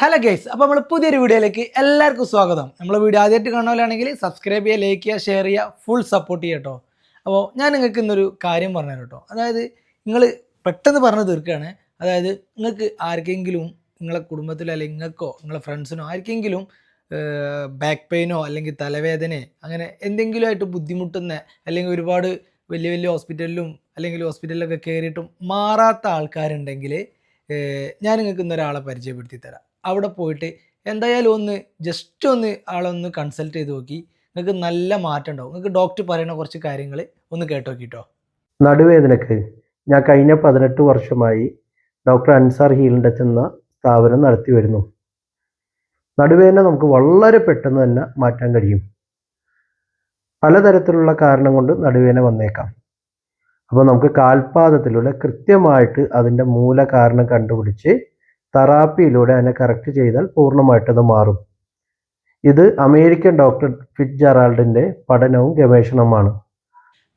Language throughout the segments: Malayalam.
ഹലോ ഗൈസ് അപ്പോൾ നമ്മൾ പുതിയൊരു വീഡിയോയിലേക്ക് എല്ലാവർക്കും സ്വാഗതം. നമ്മൾ വീഡിയോ ആദ്യമായിട്ട് കാണുകയാണെങ്കിൽ സബ്സ്ക്രൈബ് ചെയ്യുക ലൈക്ക് ചെയ്യുക ഷെയർ ചെയ്യുക ഫുൾ സപ്പോർട്ട് ചെയ്യുക കേട്ടോ അപ്പോൾ ഞാൻ നിങ്ങൾക്ക് ഇന്നൊരു കാര്യം പറഞ്ഞു കേട്ടോ അതായത് നിങ്ങൾ പെട്ടെന്ന് പറഞ്ഞു തീർക്കുകയാണ്. അതായത് നിങ്ങൾക്ക് ആർക്കെങ്കിലും നിങ്ങളെ കുടുംബത്തിലോ അല്ലെങ്കിൽ നിങ്ങൾക്കോ നിങ്ങളെ ഫ്രണ്ട്സിനോ ആർക്കെങ്കിലും ബാക്ക് പെയിനോ അല്ലെങ്കിൽ തലവേദനയോ അങ്ങനെ എന്തെങ്കിലുമായിട്ട് ബുദ്ധിമുട്ടുന്ന അല്ലെങ്കിൽ ഒരുപാട് വലിയ വലിയ ഹോസ്പിറ്റലിലും അല്ലെങ്കിൽ ഹോസ്പിറ്റലിലൊക്കെ കയറിയിട്ടും മാറാത്ത ആൾക്കാരുണ്ടെങ്കിൽ ഞാൻ നിങ്ങൾക്ക് ഇന്നൊരാളെ പരിചയപ്പെടുത്തി തരാം. അവിടെ പോയിട്ട് എന്തായാലും ഒന്ന് ജസ്റ്റ് ഒന്ന് ആളൊന്ന് കൺസൾട്ട് ചെയ്ത് നോക്കി. നിങ്ങൾക്ക് നല്ല മാറ്റം ഉണ്ടാവും. നിങ്ങൾക്ക് ഡോക്ടർ പറയുന്ന കുറച്ച് കാര്യങ്ങൾ ഒന്ന് കേട്ട് നോക്കിട്ടോ. നടുവേദനക്ക് ഞാൻ കഴിഞ്ഞ പതിനെട്ട് വർഷമായി ഡോക്ടർ അൻസാർ ഹീലിന്റെ എന്ന സ്ഥാപനം നടത്തി വരുന്നു. നടുവേദന നമുക്ക് വളരെ പെട്ടെന്ന് തന്നെ മാറ്റാൻ കഴിയും. പലതരത്തിലുള്ള കാരണം കൊണ്ട് നടുവേദന വന്നേക്കാം. അപ്പോൾ നമുക്ക് കാൽപാദത്തിലൂടെ കൃത്യമായിട്ട് അതിന്റെ മൂല കാരണം കണ്ടുപിടിച്ച് തെറാപ്പിയിലൂടെ അതിനെ കറക്റ്റ് ചെയ്താൽ പൂർണമായിട്ട് അത് മാറും. ഇത് അമേരിക്കൻ ഡോക്ടർ ഫിറ്റ് ജെറാൾഡിന്റെ പഠനവും ഗവേഷണവുമാണ്.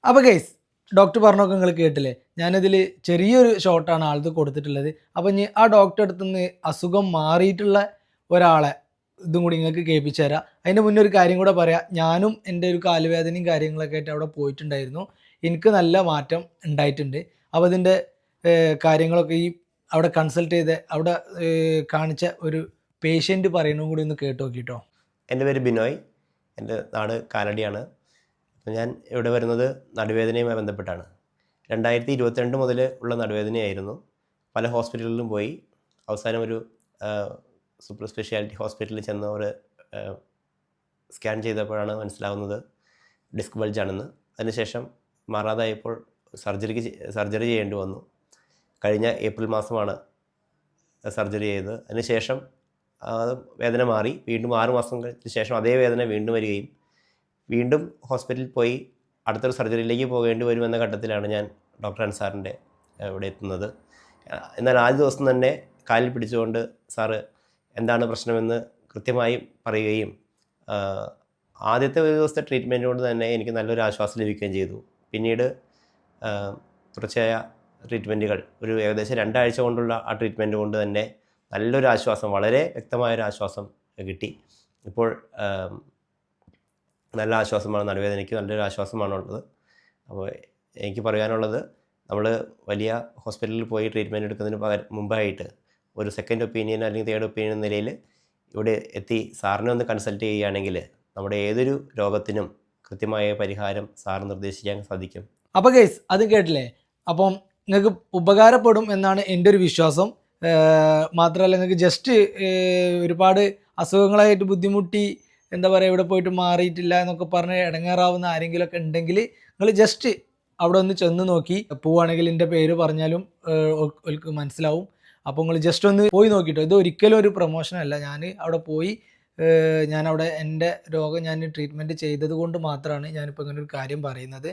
അപ്പോൾ കേസ് ഡോക്ടർ പറഞ്ഞൊക്കെ നിങ്ങൾ കേട്ടില്ലേ? ഞാനിതിൽ ചെറിയൊരു ഷോട്ടാണ് ആൾക്ക് കൊടുത്തിട്ടുള്ളത്. അപ്പോൾ ഇനി ആ ഡോക്ടർ അടുത്ത് നിന്ന് അസുഖം മാറിയിട്ടുള്ള ഒരാളെ ഇതും കൂടി നിങ്ങൾക്ക് കേൾപ്പിച്ചു തരാം. അതിന്റെ മുന്നേ ഒരു കാര്യം കൂടെ പറയാം. ഞാനും എന്റെ ഒരു കാലുവേദനയും കാര്യങ്ങളൊക്കെ ആയിട്ട് അവിടെ പോയിട്ടുണ്ടായിരുന്നു. എനിക്ക് നല്ല മാറ്റം ഉണ്ടായിട്ടുണ്ട്. അപ്പോൾ അതിന്റെ കാര്യങ്ങളൊക്കെ ഈ അവിടെ കൺസൾട്ട് ചെയ്ത് അവിടെ കാണിച്ച ഒരു പേഷ്യന്റ് പറയുന്നതും കൂടി ഒന്ന് കേട്ട് നോക്കിട്ടോ. എന്റെ പേര് ബിനോയ്. എന്റെ നാട് കാലടിയാണ് ഞാൻ ഇവിടെ വരുന്നത് നടുവേദനയുമായി ബന്ധപ്പെട്ടാണ്. രണ്ടായിരത്തി ഇരുപത്തിരണ്ട് മുതൽ ഉള്ള നടുവേദനയായിരുന്നു. പല ഹോസ്പിറ്റലുകളിലും പോയി. അവസാനം ഒരു സൂപ്പർ സ്പെഷ്യാലിറ്റി ഹോസ്പിറ്റലിൽ ചെന്ന് അവർ സ്കാൻ ചെയ്തപ്പോഴാണ് മനസ്സിലാവുന്നത് ഡിസ്ക് ബൾജാണെന്ന് അതിനുശേഷം മാറാതായപ്പോൾ സർജറിക്ക് സർജറി ചെയ്യേണ്ടി വന്നു. കഴിഞ്ഞ ഏപ്രിൽ മാസമാണ് സർജറി ചെയ്തത്. അതിനുശേഷം അത് വേദന മാറി. വീണ്ടും ആറ് മാസത്തിന് ശേഷം അതേ വേദന വീണ്ടും വരികയും വീണ്ടും ഹോസ്പിറ്റലിൽ പോയി അടുത്തൊരു സർജറിയിലേക്ക് പോകേണ്ടി വരുമെന്ന ഘട്ടത്തിലാണ് ഞാൻ ഡോക്ടർ അൻസാറിന്റെ ഇവിടെ എത്തുന്നത്. എന്നാൽ ആദ്യ ദിവസം തന്നെ കാലിൽ പിടിച്ചുകൊണ്ട് സാറ് എന്താണ് പ്രശ്നമെന്ന് കൃത്യമായി പറയുകയും ആദ്യത്തെ ഒരു ദിവസത്തെ ട്രീറ്റ്മെന്റ് കൊണ്ട് തന്നെ എനിക്ക് നല്ലൊരു ആശ്വാസം ലഭിക്കുകയും ചെയ്തു. പിന്നീട് തുടർച്ചയായ ട്രീറ്റ്മെന്റുകൾ ഒരു ഏകദേശം രണ്ടാഴ്ച കൊണ്ടുള്ള ആ ട്രീറ്റ്മെന്റ് കൊണ്ട് തന്നെ നല്ലൊരു ആശ്വാസം വളരെ വ്യക്തമായൊരു ആശ്വാസം കിട്ടി. ഇപ്പോൾ നല്ല ആശ്വാസമാണ് നടുവേദനയ്ക്ക് നല്ലൊരു ആശ്വാസമാണുള്ളത് അപ്പോൾ എനിക്ക് പറയാനുള്ളത് നമ്മൾ വലിയ ഹോസ്പിറ്റലിൽ പോയി ട്രീറ്റ്മെന്റ് എടുക്കുന്നതിന് പകരം മുമ്പായിട്ട് ഒരു സെക്കൻഡ് ഒപ്പീനിയൻ അല്ലെങ്കിൽ തേർഡ് ഒപ്പീനിയൻ എന്ന നിലയിൽ ഇവിടെ എത്തി സാറിനെ ഒന്ന് കൺസൾട്ട് ചെയ്യുകയാണെങ്കിൽ നമ്മുടെ ഏതൊരു രോഗത്തിനും കൃത്യമായ പരിഹാരം സാർ നിർദ്ദേശിക്കാൻ സാധിക്കും. അപ്പോൾ ഗൈസ് അത് കേട്ടില്ലേ? അപ്പം നിങ്ങൾക്ക് ഉപകാരപ്പെടും എന്നാണ് എന്റെ ഒരു വിശ്വാസം. മാത്രമല്ല നിങ്ങൾക്ക് ജസ്റ്റ് ഒരുപാട് അസുഖങ്ങളായിട്ട് ബുദ്ധിമുട്ടി എന്താ പറയുക ഇവിടെ പോയിട്ട് മാറിയിട്ടില്ല എന്നൊക്കെ പറഞ്ഞ് ഇടങ്ങേറാവുന്ന ആരെങ്കിലുമൊക്കെ ഉണ്ടെങ്കിൽ നിങ്ങൾ ജസ്റ്റ് അവിടെ ഒന്ന് ചെന്ന് നോക്കി. പോവുകയാണെങ്കിൽ എന്റെ പേര് പറഞ്ഞാലും മനസ്സിലാവും. അപ്പോൾ നിങ്ങൾ ജസ്റ്റ് ഒന്ന് പോയി നോക്കിയിട്ടോ ഇത് ഒരിക്കലും ഒരു പ്രൊമോഷൻ അല്ല. ഞാൻ അവിടെ പോയി അവിടെ എന്റെ രോഗം ഞാൻ ട്രീറ്റ്മെന്റ് ചെയ്തത് കൊണ്ട് മാത്രമാണ് ഞാനിപ്പോൾ ഇങ്ങനെ ഒരു കാര്യം പറയുന്നത്.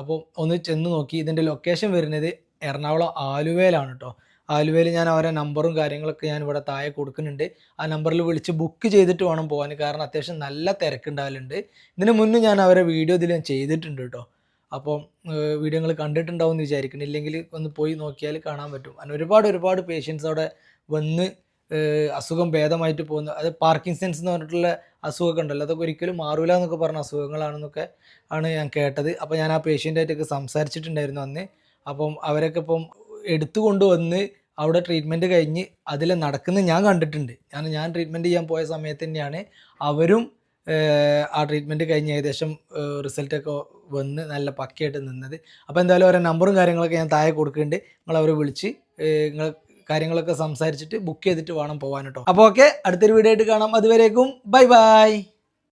അപ്പോൾ ഒന്ന് ചെന്ന് നോക്കി. ഇതിന്റെ ലൊക്കേഷൻ വരുന്നത് എറണാകുളം ആലുവയിലാണ് കേട്ടോ ആലുവയിൽ ഞാൻ അവരെ നമ്പറും കാര്യങ്ങളൊക്കെ ഞാൻ ഇവിടെ താഴെ കൊടുക്കുന്നുണ്ട്. ആ നമ്പറിൽ വിളിച്ച് ബുക്ക് ചെയ്തിട്ട് വേണം പോകാൻ കാരണം അത്യാവശ്യം നല്ല തിരക്കുണ്ടാവലുണ്ട്. ഇതിന് മുന്നേ ഞാൻ അവരെ വീഡിയോ ഇതിൽ ചെയ്തിട്ടുണ്ട് കേട്ടോ അപ്പം വീഡിയോകൾ കണ്ടിട്ടുണ്ടാവും എന്ന് വിചാരിക്കുന്നു. ഇല്ലെങ്കിൽ ഒന്ന് പോയി നോക്കിയാൽ കാണാൻ പറ്റും. അങ്ങനെ ഒരുപാട് ഒരുപാട് പേഷ്യൻസ് അവിടെ വന്ന് അസുഖം ഭേദമായിട്ട് പോകുന്നു അത് പാർക്കിൻസൺസ് എന്ന് പറഞ്ഞിട്ടുള്ള അസുഖമൊക്കെ ഉണ്ടല്ലോ. അതൊക്കെ ഒരിക്കലും മാറൂല എന്നൊക്കെ പറഞ്ഞ അസുഖങ്ങളാണെന്നൊക്കെ ആണ് ഞാൻ കേട്ടത്. അപ്പോൾ ഞാൻ ആ പേഷ്യന്റായിട്ടൊക്കെ സംസാരിച്ചിട്ടുണ്ടായിരുന്നു അന്ന്. അപ്പം അവരൊക്കെ ഇപ്പം എടുത്തു കൊണ്ടുവന്ന് അവിടെ ട്രീറ്റ്മെന്റ് കഴിഞ്ഞ് അതിൽ നടക്കുന്നത് ഞാൻ കണ്ടിട്ടുണ്ട്. ഞാൻ ഞാൻ ട്രീറ്റ്മെന്റ് ചെയ്യാൻ പോയ സമയത്ത് തന്നെയാണ് അവരും ആ ട്രീറ്റ്മെന്റ് കഴിഞ്ഞ് ഏകദേശം റിസൾട്ടൊക്കെ വന്ന് നല്ല പക്കയായിട്ട് നിന്നത്. അപ്പോൾ എന്തായാലും ഓരോ നമ്പറും കാര്യങ്ങളൊക്കെ ഞാൻ താഴെ കൊടുക്കുന്നുണ്ട്. നിങ്ങൾ അവരെ വിളിച്ച് നിങ്ങൾ കാര്യങ്ങളൊക്കെ സംസാരിച്ചിട്ട് ബുക്ക് ചെയ്തിട്ട് വേണം പോകാൻ കേട്ടോ. അപ്പോൾ ഓക്കെ അടുത്തൊരു വീഡിയോ ആയിട്ട് കാണാം. അതുവരേക്കും ബൈ ബൈ